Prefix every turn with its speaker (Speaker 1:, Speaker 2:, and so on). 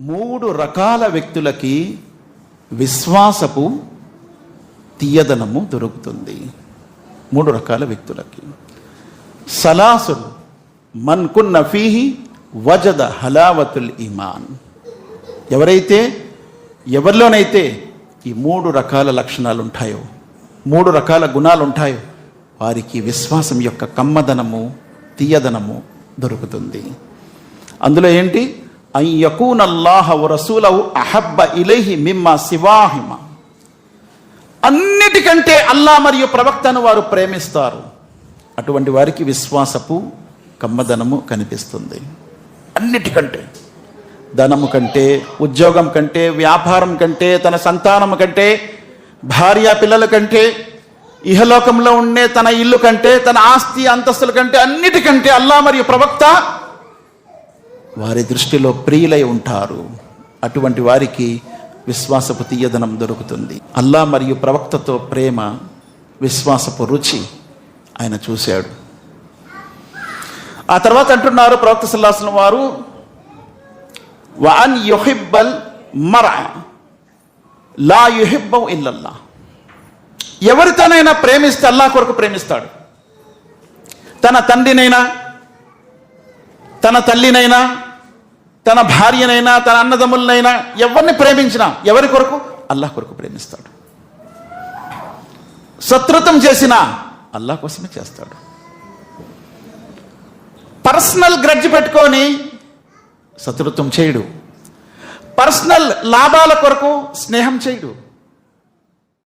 Speaker 1: మూడు రకాల వ్యక్తులకి విశ్వాసపు తీయదనము దొరుకుతుంది. మూడు రకాల వ్యక్తులకి. సలాసులు మన్ ఫీహి వజద హలావతుల్ ఇమాన్ ఎవరైతే ఎవరిలోనైతే ఈ మూడు రకాల లక్షణాలు ఉంటాయో మూడు రకాల గుణాలు ఉంటాయో వారికి విశ్వాసం యొక్క కమ్మదనము తీయదనము దొరుకుతుంది. అందులో ఏంటి? అయ్యకూన్ అల్లాహ రసూలవు అహబ్బ ఇలైహి మిమ్మ శివాహిమ అన్నిటికంటే అల్లా మరియు ప్రవక్తను వారు ప్రేమిస్తారు. అటువంటి వారికి విశ్వాసపు కమ్మదనము కనిపిస్తుంది. అన్నిటికంటే ధనము కంటే ఉద్యోగం కంటే వ్యాపారం కంటే తన సంతానం కంటే భార్య పిల్లల కంటే ఇహలోకంలో ఉండే తన ఇల్లు కంటే తన ఆస్తి అంతస్తుల కంటే అన్నిటికంటే అల్లా మరియు ప్రవక్త వారి దృష్టిలో ప్రియులై ఉంటారు. అటువంటి వారికి విశ్వాసపు తీయదనం దొరుకుతుంది. అల్లా మరియు ప్రవక్తతో ప్రేమ విశ్వాసపు రుచి ఆయన చూశాడు. ఆ తర్వాత అంటున్నారు ప్రవక్త సల్లాహం వారు వన్ యుహిబ్బల్ మర లా యుహిబ్బం ఇల్లల్లా ఎవరితోనైనా ప్రేమిస్తే అల్లా కొరకు ప్రేమిస్తాడు. తన తండ్రినైనా తన తల్లినైనా తన భార్యనైనా తన అన్నదమ్ములనైనా ఎవరిని ప్రేమించినా ఎవరి కొరకు? అల్లాహ్ కొరకు ప్రేమిస్తాడు. శత్రుత్వం చేసినా అల్లాహ్ కోసమే చేస్తాడు. పర్సనల్ గ్రడ్జ్ పెట్టుకొని శత్రుత్వం చేయడు. పర్సనల్ లాభాల కొరకు స్నేహం చేయడు.